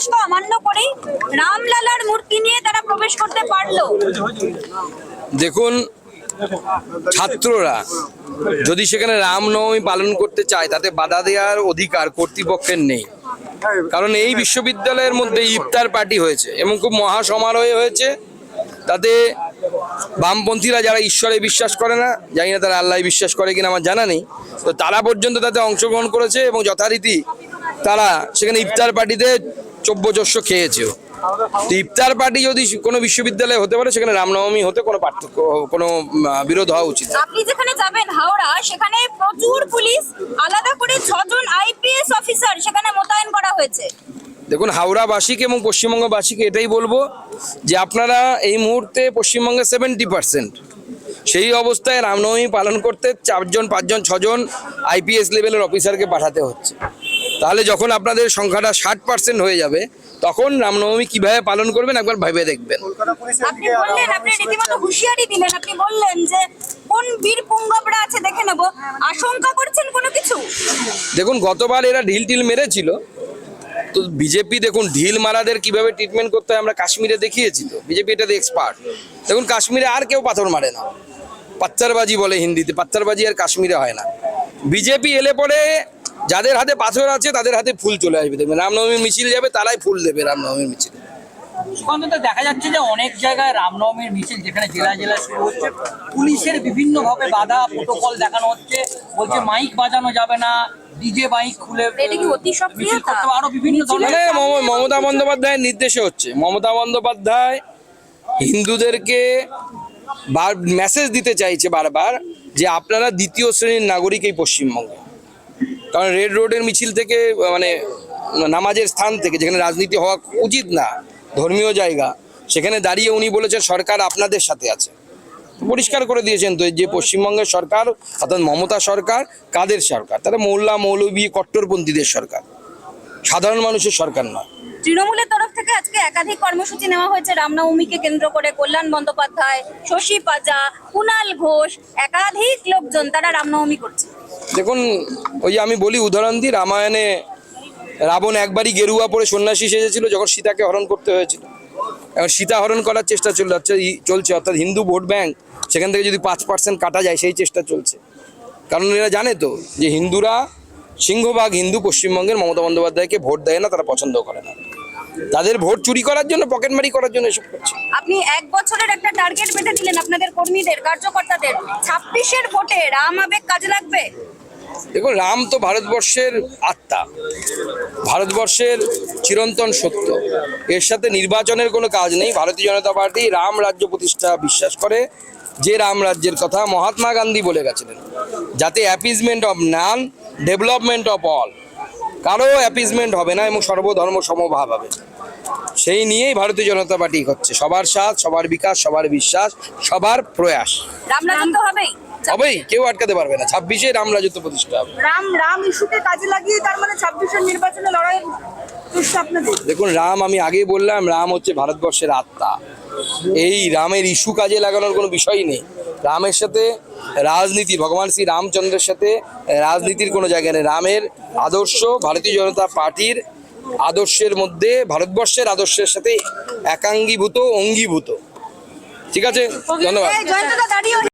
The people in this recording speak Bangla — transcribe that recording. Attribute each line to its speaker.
Speaker 1: নির্দেশকে অমান্য করেই রামলালার মূর্তি নিয়ে তারা প্রবেশ করতে পারল।
Speaker 2: দেখুন, ছাত্ররা যদি সেখানে রামনবমী পালন করতে চায়, তাতে বাধা দেওয়ার অধিকার কর্তৃপক্ষের নেই। কারণ এই বিশ্ববিদ্যালয়ের মধ্যে ইফতার পার্টি হয়েছে এবং খুব মহা সমারোহে হয়েছে। তাতে বামপন্থীরা যারা ঈশ্বরে বিশ্বাস করে না, জানি না তারা আল্লাহ বিশ্বাস করে কিনা, আমার জানা নেই। তো তারা পর্যন্ত তাতে অংশগ্রহণ করেছে এবং যথারীতি তারা সেখানে ইফতার পার্টিতে চব্যচস্য খেয়েছেও তো ইফতার পার্টি যদি কোনো বিশ্ববিদ্যালয়ে হতে পারে সেখানে রামনবমী হতে কোনো পার্থক্য কোনো বিরোধ হওয়া উচিত
Speaker 1: আপনি যেখানে যাবেন হাওড়া সেখানে প্রচুর পুলিশ আলাদা করে ছজন আইপিএস অফিসার সেখানে মোতায়েন করা হয়েছে।
Speaker 2: দেখুন হাওড়াবাসীকে এবং পশ্চিমবঙ্গবাসীকে এটাই বলব যে আপনারা এই মুহূর্তে পশ্চিমবঙ্গে সেভেন্টি পার্সেন্ট সেই অবস্থায় রামনবমী পালন করতে চারজন পাঁচজন ছজন আইপিএস লেভেলের অফিসারকে পাঠাতে হচ্ছে। তাহলে যখন আপনাদের সংখ্যাটা ষাট পার্সেন্ট হয়ে যাবে তখন রামনবমী কীভাবে পালন করবেন একবার ভেবে দেখবেন।
Speaker 1: আপনি বললেন আপনি রীতিমতো হুঁশিয়ারি দিলেন। আপনি বললেন যে কোন বীর পুঙ্গবরা আছে দেখে নেব। আশঙ্কা করছেন কোনো কিছু?
Speaker 2: দেখুন গতবার এরা ঢিল টিল মেরেছিল। তো বিজেপি দেখুন ঢিল মারাদের কীভাবে ট্রিটমেন্ট করতে হয় আমরা কাশ্মীরে দেখিয়েছি তো। বিজেপি এটাতে এক্সপার্ট দেখুন কাশ্মীরে আর কেউ পাথর মারে না। পাত্তারবাজি বলে হিন্দিতে পাত্তারবাজি আর কাশ্মীরে হয় না। বিজেপি এলে পরে যাদের হাতে পাথর আছে তাদের হাতে ফুল চলে আসবে। দেখবেন রামনবমীর মিছিল যাবে তারাই ফুল দেবে রামনবমীর মিছিল।
Speaker 3: দেখা যাচ্ছে যে অনেক জায়গায় রামনবমীর মিছিল যেখানে জেলা জেলা শুরু হচ্ছে। পুলিশের বিভিন্ন ভাবে বাধা প্রোটোকল দেখানো হচ্ছে। বলছে মাইক বাজানো যাবে না ডিজে মাইক খুলে
Speaker 1: কি অতি
Speaker 3: মিছিল
Speaker 1: সক্রিয়তা?
Speaker 3: করতে আরও বিভিন্ন ধরনের
Speaker 2: মানে মমতা বন্দ্যোপাধ্যায়ের নির্দেশে হচ্ছে। মমতা বন্দ্যোপাধ্যায় হিন্দুদেরকে বার মেসেজ দিতে চাইছে বারবার যে আপনারা দ্বিতীয় শ্রেণির নাগরিক এই পশ্চিমবঙ্গে। কারণ রেড রোডের মিছিল থেকে মানে নামাজের স্থান থেকে, যেখানে রাজনীতি হওয়া উচিত না, ধর্মীয় জায়গা, সেখানে দাঁড়িয়ে উনি বলেছেন সরকার আপনাদের সাথে আছে। পরিষ্কার করে দিয়েছেন তো যে পশ্চিমবঙ্গের সরকার, অর্থাৎ মমতা সরকার, কাদের সরকার? তারা মোল্লা মৌলবী কট্টরপন্থীদের সরকার। সাধারণ মানুষের সরকার নয়।
Speaker 1: তৃণমূলের তরফ থেকে আজকে একাধিক কর্মসূচি নেওয়া হয়েছে। রামনবমীকে কেন্দ্র করে কল্যাণ বন্দ্যোপাধ্যায়, শশী পাজা, কুনাল ঘোষ, একাধিক লোকজন তারা রামনবমী করছে।
Speaker 2: দেখুন, ওই আমি বলি উদাহরণ দিই রামায়ণে রাবণ একবারই গেরুয়া পরে সন্ন্যাসী সেজেছিল যখন সীতাকে হরণ করতে হয়েছিল। এখন সীতা হরণ করার চেষ্টা চলে যাচ্ছে চলছে, অর্থাৎ হিন্দু ভোট ব্যাংক সেখান থেকে যদি পাঁচ পার্সেন্ট কাটা যায় সেই চেষ্টা চলছে। কারণ এরা জানে তো যে হিন্দুরা সিংহভাগ হিন্দু পশ্চিমবঙ্গের মমতা বন্দ্যোপাধ্যায়কে ভোট দেয় না, তারা পছন্দ করে না। তাদের ভোট চুরি করার জন্য পকেটমারি করার জন্য এসব করছে।
Speaker 1: আপনি এক বছরের একটা টার্গেট বেঁধে দিলেন আপনাদের কর্মীদের কার্যকর্তাদের। ছাব্বিশের ভোটে রাম আবেগ কাজে লাগবে?
Speaker 2: দেখুন রাম তো ভারতবর্ষের আত্মা। ভারতবর্ষের চিরন্তন সত্য। এর সাথে নির্বাচনের কোনো কাজ নেই। ভারতীয় জনতা পার্টি রাম রাজ্য প্রতিষ্ঠা বিশ্বাস করে। যে রাম রাজ্যের কথা মহাত্মা গান্ধী বলে গেছিলেন যাতে appeasement of none development of all কারও অ্যাপিজমেন্ট হবে না এবং সর্বধর্ম সমভাব হবে। সেই নিয়েই ভারতীয় জনতা পার্টি হচ্ছে সবার সাথ সবার বিকাশ সবার বিশ্বাস সবার প্রয়াস।
Speaker 1: হবেই।
Speaker 2: কেউ আটকাতে পারবে না। ছাব্বিশে রাম রাজত্ব প্রতিষ্ঠা হবে।
Speaker 1: রাম রাম ইস্যুকে কাজে লাগিয়ে তার মানে ছাব্বিশের নির্বাচনে লড়াই
Speaker 2: দেখুন রাম আমি আগেই বললাম রাম হচ্ছে ভারতবর্ষের আত্মা। এই রামের ইস্যু কাজে লাগানোর কোনো বিষয় নেই। রামের সাথে রাজনীতি ভগবান শ্রী রামচন্দ্রের সাথে রাজনীতির কোনো জায়গা নেই। রামের আদর্শ ভারতীয় জনতা পার্টির আদর্শের মধ্যে ভারতবর্ষের আদর্শের সাথে একাঙ্গীভূত অঙ্গীভূত। ঠিক আছে? ধন্যবাদ।